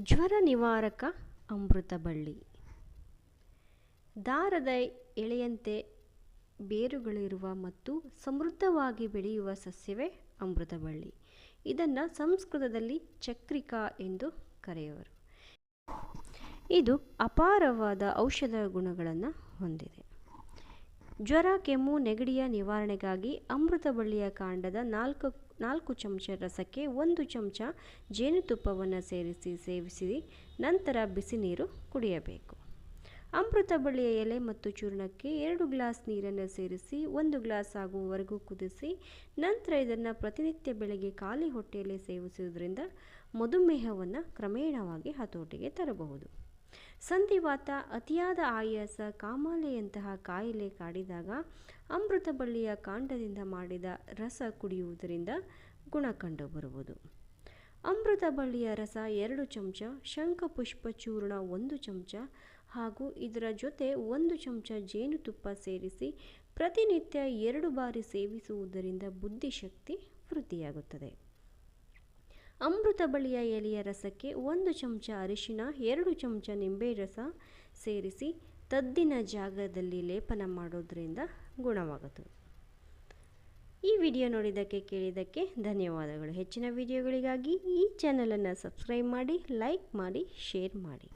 ಜ್ವರ ನಿವಾರಕ ಅಮೃತ ಬಳ್ಳಿ. ದಾರದ ಎಳೆಯಂತೆ ಬೇರುಗಳಿರುವ ಮತ್ತು ಸಮೃದ್ಧವಾಗಿ ಬೆಳೆಯುವ ಸಸ್ಯವೇ ಅಮೃತ ಬಳ್ಳಿ. ಇದನ್ನು ಸಂಸ್ಕೃತದಲ್ಲಿ ಚಕ್ರಿಕಾ ಎಂದು ಕರೆಯುವರು. ಇದು ಅಪಾರವಾದ ಔಷಧ ಗುಣಗಳನ್ನು ಹೊಂದಿದೆ. ಜ್ವರ, ಕೆಮ್ಮು, ನೆಗಡಿಯ ನಿವಾರಣೆಗಾಗಿ ಅಮೃತ ಬಳ್ಳಿಯ ಕಾಂಡದ ನಾಲ್ಕು ನಾಲ್ಕು ಚಮಚ ರಸಕ್ಕೆ ಒಂದು ಚಮಚ ಜೇನುತುಪ್ಪವನ್ನು ಸೇರಿಸಿ ಸೇವಿಸಿ, ನಂತರ ಬಿಸಿ ನೀರು ಕುಡಿಯಬೇಕು. ಅಮೃತ ಬಳ್ಳಿಯ ಎಲೆ ಮತ್ತು ಚೂರ್ಣಕ್ಕೆ ಎರಡು ಗ್ಲಾಸ್ ನೀರನ್ನು ಸೇರಿಸಿ, ಒಂದು ಗ್ಲಾಸ್ ಆಗುವವರೆಗೂ ಕುದಿಸಿ, ನಂತರ ಇದನ್ನು ಪ್ರತಿನಿತ್ಯ ಬೆಳಗ್ಗೆ ಖಾಲಿ ಹೊಟ್ಟೆಯಲ್ಲಿ ಸೇವಿಸುವುದರಿಂದ ಮಧುಮೇಹವನ್ನು ಕ್ರಮೇಣವಾಗಿ ಹತೋಟಿಗೆ ತರಬಹುದು. ಸಂಧಿವಾತ ಅತಿಯಾದ ಆಯಾಸ ಕಾಮಾಲೆಯಂತಹ ಕಾಯಿಲೆ ಕಾಡಿದಾಗ ಅಮೃತ ಬಳ್ಳಿಯ ಕಾಂಡದಿಂದ ಮಾಡಿದ ರಸ ಕುಡಿಯುವುದರಿಂದ ಗುಣ ಕಂಡುಬರುವುದು. ಅಮೃತ ಬಳ್ಳಿಯ ರಸ ಎರಡು ಚಮಚ ಶಂಖಪುಷ್ಪ ಚೂರ್ಣ ಒಂದು ಚಮಚ ಹಾಗೂ ಇದರ ಜೊತೆ ಒಂದು ಚಮಚ ಜೇನುತುಪ್ಪ ಸೇರಿಸಿ ಪ್ರತಿನಿತ್ಯ ಎರಡು ಬಾರಿ ಸೇವಿಸುವುದರಿಂದ ಬುದ್ಧಿಶಕ್ತಿ ವೃದ್ಧಿಯಾಗುತ್ತದೆ. ಅಮೃತ ಬಳಿಯ ಎಲೆಯ ರಸಕ್ಕೆ ಒಂದು ಚಮಚ ಅರಿಶಿನ ಎರಡು ಚಮಚ ನಿಂಬೆ ರಸ ಸೇರಿಸಿ ತದ್ದಿನ ಜಾಗದಲ್ಲಿ ಲೇಪನ ಮಾಡೋದರಿಂದ ಗುಣವಾಗುತ್ತದೆ ಈ ವಿಡಿಯೋ ನೋಡಿದ್ದಕ್ಕೆ ಕೇಳಿದ್ದಕ್ಕೆ ಧನ್ಯವಾದಗಳು. ಹೆಚ್ಚಿನ ವಿಡಿಯೋಗಳಿಗಾಗಿ ಈ ಚಾನಲನ್ನು ಸಬ್ಸ್ಕ್ರೈಬ್ ಮಾಡಿ, ಲೈಕ್ ಮಾಡಿ, ಶೇರ್ ಮಾಡಿ.